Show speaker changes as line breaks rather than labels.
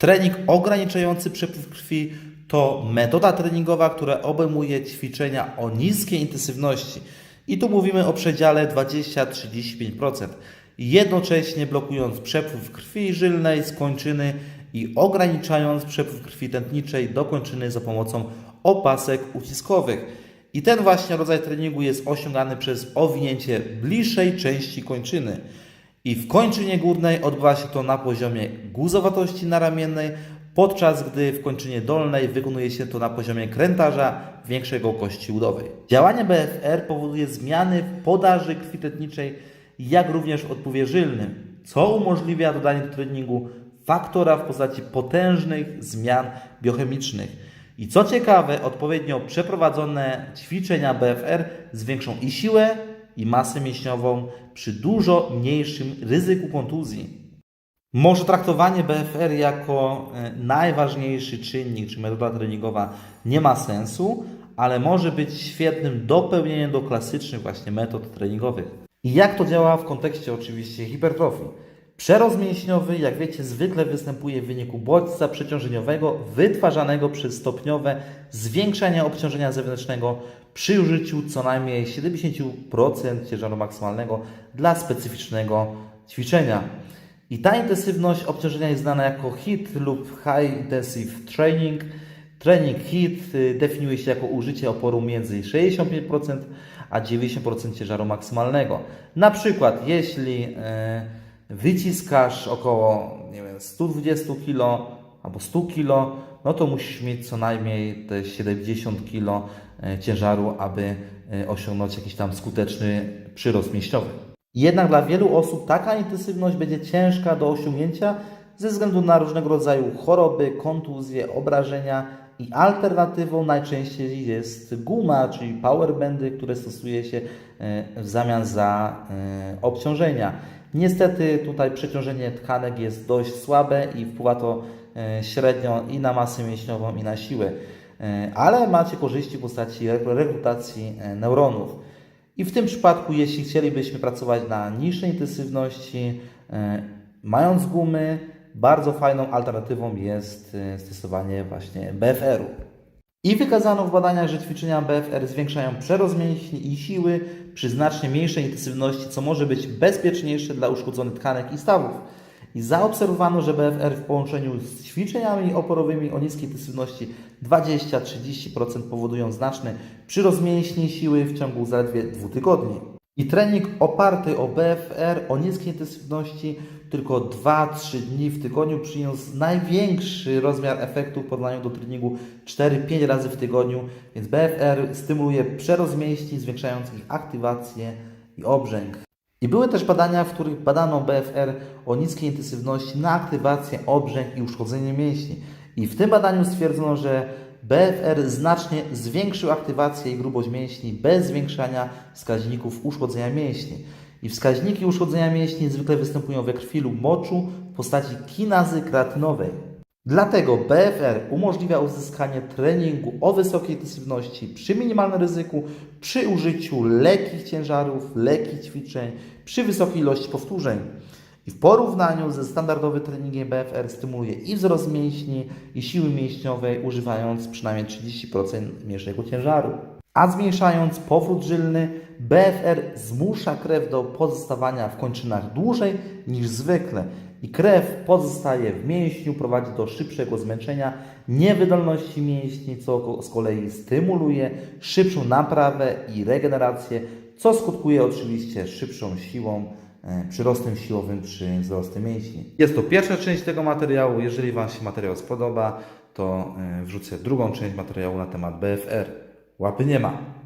Trening ograniczający przepływ krwi to metoda treningowa, która obejmuje ćwiczenia o niskiej intensywności. I tu mówimy o przedziale 20-35%, jednocześnie blokując przepływ krwi żylnej z kończyny i ograniczając przepływ krwi tętniczej do kończyny za pomocą opasek uciskowych. I ten właśnie rodzaj treningu jest osiągany przez owinięcie bliższej części kończyny. I w kończynie górnej odbywa się to na poziomie guzowatości naramiennej, podczas gdy w kończynie dolnej wykonuje się to na poziomie krętarza większego kości udowej. Działanie BFR powoduje zmiany w podaży krwi tętniczej, jak również w odpływie żylnym, co umożliwia dodanie do treningu faktora w postaci potężnych zmian biochemicznych. I co ciekawe, odpowiednio przeprowadzone ćwiczenia BFR zwiększą i siłę, i masę mięśniową przy dużo mniejszym ryzyku kontuzji. Może traktowanie BFR jako e, najważniejszy czynnik czy metoda treningowa nie ma sensu, ale może być świetnym dopełnieniem do klasycznych właśnie metod treningowych. I jak to działa w kontekście oczywiście hipertrofii? Przerost mięśniowy, jak wiecie, zwykle występuje w wyniku bodźca przeciążeniowego wytwarzanego przez stopniowe zwiększanie obciążenia zewnętrznego przy użyciu co najmniej 70% ciężaru maksymalnego dla specyficznego ćwiczenia. I ta intensywność obciążenia jest znana jako HIT lub High Intensive Training. Trening HIT y, definiuje się jako użycie oporu między 65% a 90% ciężaru maksymalnego. Na przykład, jeśli e, wyciskasz około nie wiem, 120 kg albo 100 kg, no to musisz mieć co najmniej te 70 kg e, ciężaru, aby e, osiągnąć jakiś tam skuteczny przyrost mięśniowy. Jednak dla wielu osób taka intensywność będzie ciężka do osiągnięcia ze względu na różnego rodzaju choroby, kontuzje, obrażenia i alternatywą najczęściej jest guma, czyli powerbandy, które stosuje się e, w zamian za obciążenia. Niestety tutaj przeciążenie tkanek jest dość słabe i wpływa to e, średnio i na masę mięśniową i na siłę, E, ale macie korzyści w postaci rekrutacji e, neuronów. I w tym przypadku, jeśli chcielibyśmy pracować na niższej intensywności, mając gumy, bardzo fajną alternatywą jest stosowanie właśnie BFR-u. I wykazano w badaniach, że ćwiczenia BFR zwiększają przerost mięśni i siły przy znacznie mniejszej intensywności, co może być bezpieczniejsze dla uszkodzonych tkanek i stawów. I zaobserwowano, że BFR w połączeniu z ćwiczeniami oporowymi o niskiej intensywności 20-30% powodują znaczny przyrost mięśni i siły w ciągu zaledwie dwóch tygodni. I trening oparty o BFR o niskiej intensywności tylko 2-3 dni w tygodniu przyniósł największy rozmiar efektu w porównaniu do treningu 4-5 razy w tygodniu, więc BFR stymuluje przerost mięśni, zwiększając ich aktywację i obrzęk. I były też badania, w których badano BFR o niskiej intensywności na aktywację, obrzęk i uszkodzenie mięśni. I w tym badaniu stwierdzono, że BFR znacznie zwiększył aktywację i grubość mięśni bez zwiększania wskaźników uszkodzenia mięśni. I wskaźniki uszkodzenia mięśni zwykle występują we krwi lub moczu w postaci kinazy kreatynowej. Dlatego BFR umożliwia uzyskanie treningu o wysokiej intensywności przy minimalnym ryzyku, przy użyciu lekkich ciężarów, lekkich ćwiczeń, przy wysokiej ilości powtórzeń. W porównaniu ze standardowym treningiem BFR stymuluje i wzrost mięśni, i siły mięśniowej, używając przynajmniej 30% mniejszego ciężaru. A zmniejszając powrót żylny, BFR zmusza krew do pozostawania w kończynach dłużej niż zwykle i krew pozostaje w mięśniu, prowadzi do szybszego zmęczenia, niewydolności mięśni, co z kolei stymuluje szybszą naprawę i regenerację, co skutkuje oczywiście szybszą siłą, przyrostem siłowym czy wzrostem mięśni. Jest to pierwsza część tego materiału. Jeżeli Wam się materiał spodoba, to e, wrzucę drugą część materiału na temat BFR. Łapy nie ma.